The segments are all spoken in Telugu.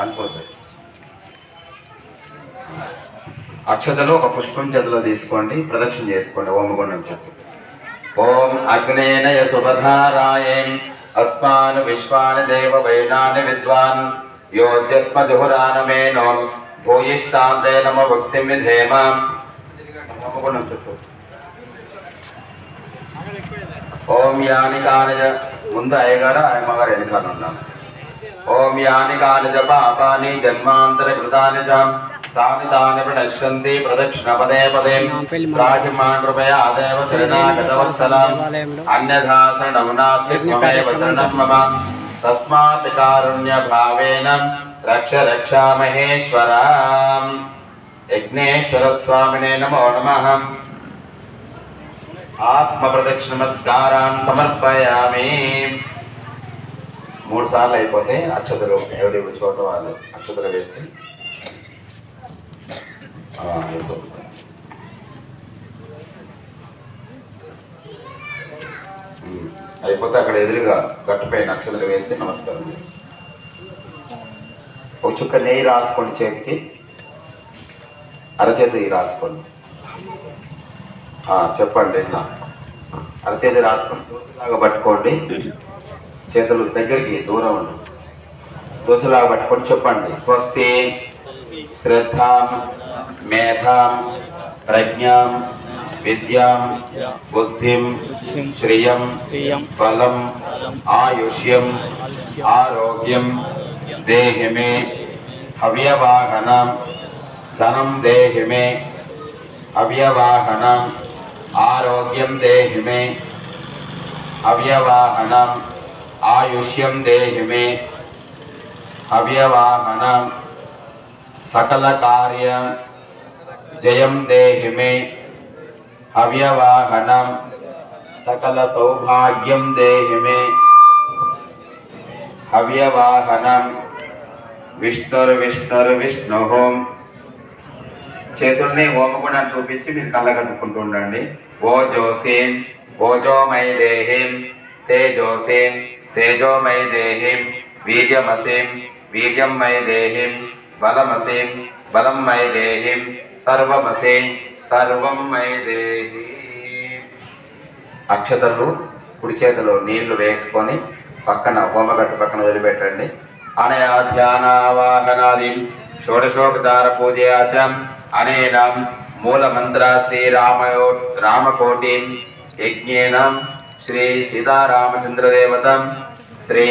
అనుకోండి అక్షతలు ఒక పుష్పం చేతిలో తీసుకోండి ప్రదక్షిణ చేసుకోండి ఓమగుండం చెప్పు. ఓం అగ్నేనయ సుభధారాయం అస్మాన్ విశ్వాన్ దేవ వైనాని విద్వాన్ యోజ్యస్మ జుహురానమేనో భూయిష్టాంతే నమ భక్తి విధేమ. ఓమగుండం చెప్పు. ఓం యాని కానయ ముందు అయ్యగారు ఆయమ్మగారు ఎన్నికలు ఉన్నాను ఓం యాని కాని కానిజ పాపాని జన్మాంతర కృతాని చ. తాని తాని ప్రణశ్యంతి ప్రదక్షిణ పదే పదే. రాజమాన్ కృపయా దేవ శరణాగతవత్సలం. అన్యథా శరణం నాస్తి త్వమేవ శరణం మమ. తస్మాత్ కారుణ్య భావేన రక్ష రక్షా మహేశ్వర యజ్ఞేశ్వర స్వామినే నమో నమః. ఆత్మ ప్రదక్షిణ నమస్కారాన్ సమర్పయామి. మూడు సార్లు అయిపోతే అక్షతలు ఎవరి చోట వాళ్ళు అక్షతలు వేసి అయిపోతుంది. అయిపోతే అక్కడ ఎదురుగా గట్టుపై అక్షతలు వేసి నమస్కారం ఒక చుక్క నెయ్యి రాసుకోండి చేతికి. అరచేతి రాసుకోండి. చెప్పండి అరచేతి రాసుకొని లాగా పట్టుకోండి. చేతులు దగ్గరికి దూరం ఉండు దోసలా పట్టుకొని చెప్పండి. స్వస్తి శ్రద్ధాం మేధాం ప్రజ్ఞాం విద్యాం బుద్ధిం శ్రియం బలం ఆయుష్యం ఆరోగ్యం దేహి మే ధనం దేహి మే అవ్యవాహనం ఆరోగ్యం దేహి మే అవ్యవాహనం ఆయుష్యం దేహిమే మే సకల కార్య జయం దేహిమే మే సకల సౌభాగ్యం దేహిమే మే అవ్యవాహనం విష్ణుర్ విష్ణుర్ విష్ణు. చేతుల్ని ఓమగుణాన్ని చూపించి మీరు కళ్ళ ఉండండి. ఓ జోసేన్ ఓజోమై దేహిం. తేజోసేన్ తేజోమై దేహిం వీర్యమసీం వీర్యం మై దేహిం బలమసీం బలం మై దేహిం సర్వమసీం సర్వం మై దేహి అక్షతలు కుడి చేతిలో నీళ్ళు వేసుకొని పక్కన హోమగట్టు పక్కన వదిలిపెట్టండి. అనయా ధ్యానావాహనాది షోడశోపచార పూజయాచం అనేన మూలమంత్ర శ్రీరామయో రామకోటి యజ్ఞేనం శ్రీ సీతారామచంద్రదేవత శ్రీ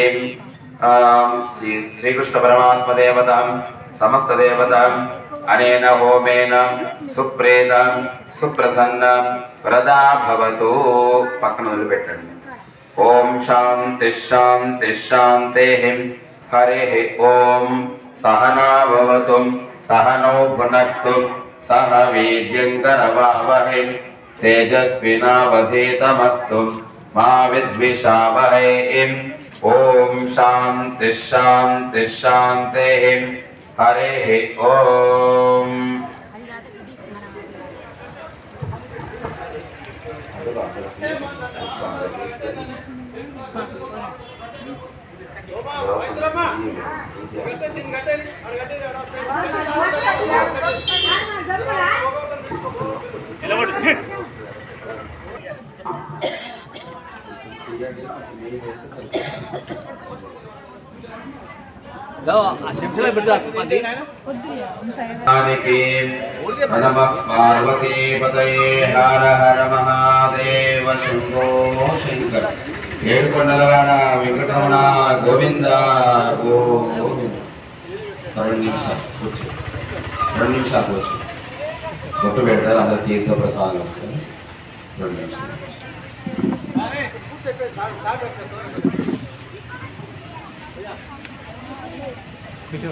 శ్రీ శ్రీకృష్ణ పరమాత్మదేవత సమస్త దేవతం అనేన హోమేన సుప్రేతం సుప్రసన్న ప్రదా భవతు పక్కన వదిలిపెట్టండి. ఓం శాంతి శాంతి శాంతే. హరి ఓం. సహనాభవతు భవతు. సహనౌ సహ వీర్యంకరవావహై తేజస్వినావధీతమస్తు. మా విద్విషావహై ఓం శాంతి శాంతి శాంతే హరి ఓం ఆ శంఖలో పెడతా అది ఆదికి నమ పార్వతీ పతయే హర హర మహాదేవ శంభో శంకర. ఏడుకొండలవాడ వెంకటరమణ గోవింద గోవింద. రెండు నిమిషాలు కూర్చో. రెండు నిమిషాలు కూర్చో. బొట్టు పెడతారు అందరు తీర్థ ప్రసాదం వస్తుంది. రెండు నిమిషాలు. 그죠?